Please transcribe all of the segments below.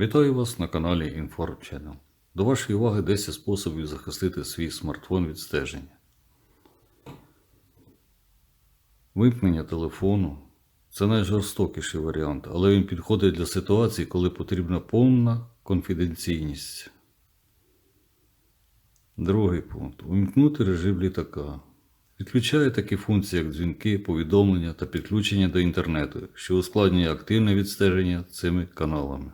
Вітаю вас на каналі Inform Channel. До вашої уваги 10 способів захистити свій смартфон від стеження. Вимкнення телефону це найжорстокіший варіант, але він підходить для ситуацій, коли потрібна повна конфіденційність. Другий пункт. Увімкнути режим літака. Відключає такі функції, як дзвінки, повідомлення та підключення до інтернету, що ускладнює активне відстеження цими каналами.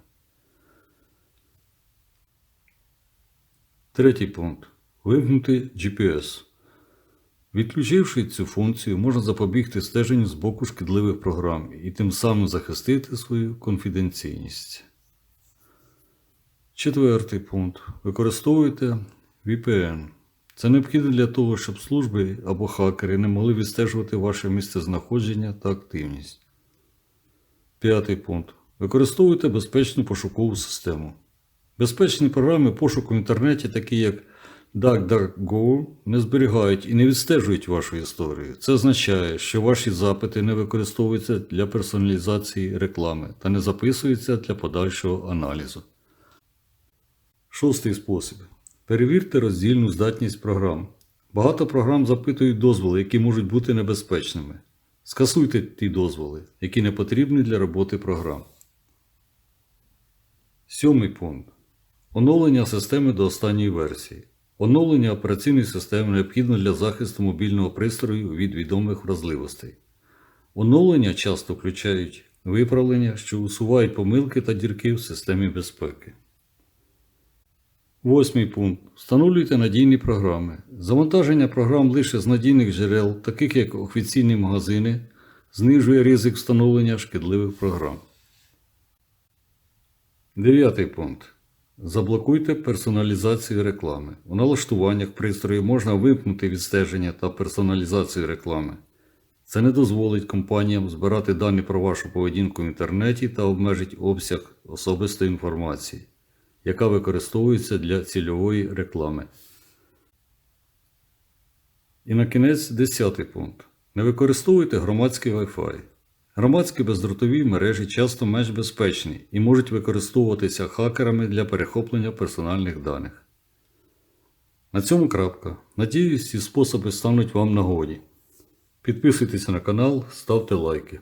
Третій пункт. Вимкнути GPS. Відключивши цю функцію, можна запобігти стеженню з боку шкідливих програм і тим самим захистити свою конфіденційність. Четвертий пункт. Використовуйте VPN. Це необхідно для того, щоб служби або хакери не могли відстежувати ваше місцезнаходження та активність. П'ятий пункт. Використовуйте безпечну пошукову систему. Безпечні програми пошуку в інтернеті, такі як DuckDuckGo, не зберігають і не відстежують вашу історію. Це означає, що ваші запити не використовуються для персоналізації реклами та не записуються для подальшого аналізу. Шостий спосіб. Перевірте роздільну здатність програм. Багато програм запитують дозволи, які можуть бути небезпечними. Скасуйте ті дозволи, які не потрібні для роботи програм. Сьомий пункт. Оновлення системи до останньої версії. Оновлення операційної системи необхідно для захисту мобільного пристрою від відомих вразливостей. Оновлення часто включають виправлення, що усувають помилки та дірки в системі безпеки. Восьмий пункт. Встановлюйте надійні програми. Завантаження програм лише з надійних джерел, таких як офіційні магазини, знижує ризик встановлення шкідливих програм. Дев'ятий пункт. Заблокуйте персоналізацію реклами. У налаштуваннях пристрою можна вимкнути відстеження та персоналізацію реклами. Це не дозволить компаніям збирати дані про вашу поведінку в інтернеті та обмежить обсяг особистої інформації, яка використовується для цільової реклами. І на кінець 10 пункт. Не використовуйте громадський Wi-Fi. Громадські бездротові мережі часто менш безпечні і можуть використовуватися хакерами для перехоплення персональних даних. На цьому крапка. Надіюсь, ці способи стануть вам нагоді. Підписуйтесь на канал, ставте лайки.